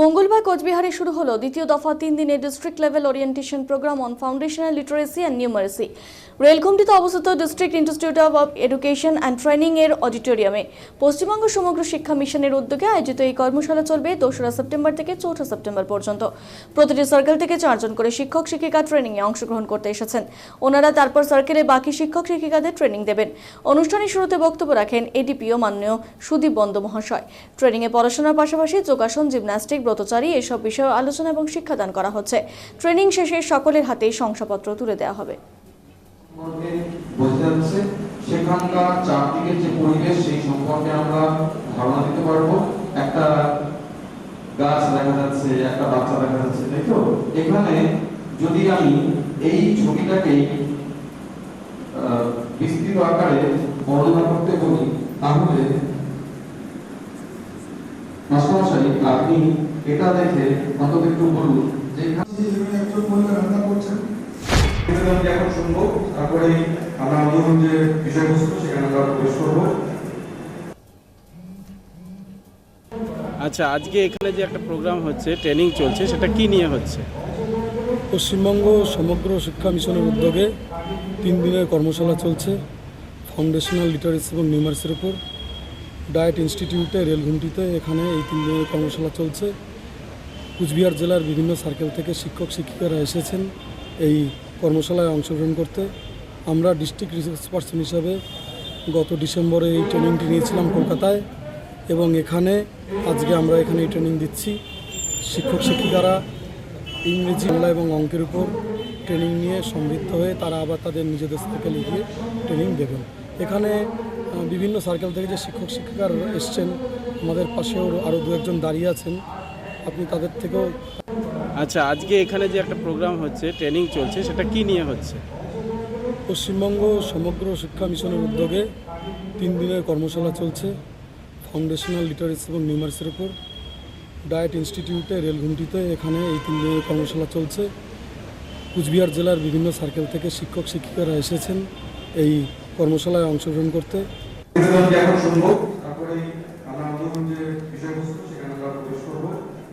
মঙ্গলবার কোচবিহারে শুরু হলো দ্বিতীয় দফা তিন দিনের district level orientation programme on foundational literacy and numeracy রেলঘুমটিতে অবস্থিত district institute of education and training এর অডিটোরিয়ামে পশ্চিমবঙ্গ সমগ্র শিক্ষা মিশনের উদ্যোগে আয়োজিত এই কর্মশালা চলবে দোসরা সেপ্টেম্বর থেকে চৌঠা সেপ্টেম্বর পর্যন্ত। প্রতিটি সার্কেল থেকে চারজন করে শিক্ষক, শিক্ষিকা ট্রেনিংয়ে অংশগ্রহণ করতে এসেছেন। ওনারা তারপর সার্কেলে বাকি শিক্ষক, শিক্ষিকাদের ট্রেনিং দেবেন। অনুষ্ঠানের শুরুতে বক্তব্য রাখেন এডিপিও মাননীয় সুদীপ বন্দ মহাশয়। ট্রেনিং এ পড়াশোনার পাশাপাশি যোগাসন জিমন্যাস্টিক ব্রতচারী এসব বিষয়ে আলোচনা এবং শিক্ষাদান করা হচ্ছে। ট্রেনিং শেষে সকলের হাতেই শংসাপত্র তুলে দেওয়া হবে। সেখানকার চারদিকের যে পরিবেশ, সেই সম্পর্কে আমরা ধারণা দিতে পারব। একটা গাছ দেখা যাচ্ছে, একটা বাচ্চা দেখা যাচ্ছে, তাই তো? এখানে যদি আমি এই ছবিটাকে বিস্তৃত আকারে বর্ণনা করতে বলি, তাহলে আপনি এটা দেখে অন্তত একটু বলুন যে একজন মহিলা রান্না করছেন? আমি এখন শুনব তারপরে আমরা মূল যে বিষয়বস্তু সেখানে আমরা প্রবেশ করব। আচ্ছা আজকে এখানে যে একটা প্রোগ্রাম হচ্ছে ট্রেনিং চলছে সেটা কি নিয়ে হচ্ছে? পশ্চিমবঙ্গ সমগ্র শিক্ষা মিশনের উদ্যোগে তিন দিনের কর্মশালা চলছে ফাউন্ডেশনাল লিটারেসি এবং নিউমার্সের উপর। ডায়েট ইনস্টিটিউটে রেলঘুমটিতে এখানে এই তিন দিনের কর্মশালা চলছে। কুচবিহার জেলার বিভিন্ন সার্কেল থেকে শিক্ষক, শিক্ষিকারা এসেছেন এই কর্মশালায় অংশগ্রহণ করতে। আমরা ডিস্ট্রিক্ট রিসার্চ পার্সন হিসাবে গত ডিসেম্বরে এই ট্রেনিংটি নিয়েছিলাম কলকাতায় এবং এখানে আজকে আমরা এখানে এই ট্রেনিং দিচ্ছি। শিক্ষক, শিক্ষিকারা ইংরেজি, বাংলা এবং অঙ্কের উপর ট্রেনিং নিয়ে সমৃদ্ধ হয়ে তারা আবার তাদের নিজেদের থেকে লিখিয়ে ট্রেনিং দেবেন। এখানে বিভিন্ন সার্কেল থেকে যে শিক্ষক শিক্ষিকার এসছেন আমাদের পাশেও আরও দু একজন দাঁড়িয়ে আছেন আপনি তাদের থেকেও আচ্ছা আজকে এখানে যে একটা প্রোগ্রাম হচ্ছে ট্রেনিং চলছে সেটা কি নিয়ে হচ্ছে? পশ্চিমবঙ্গ সমগ্র শিক্ষা মিশনের উদ্যোগে তিন দিনের কর্মশালা চলছে ফাউন্ডেশনাল লিটারেসি এবং নিউমার্সের উপর। ডায়েট ইনস্টিটিউটে রেলঘুমটিতে এখানে এই তিন দিনের কর্মশালা চলছে। কুচবিহার জেলার বিভিন্ন সার্কেল থেকে শিক্ষক শিক্ষিকারা এসেছেন এই কর্মশালায় অংশগ্রহণ করতে। এখন শুনব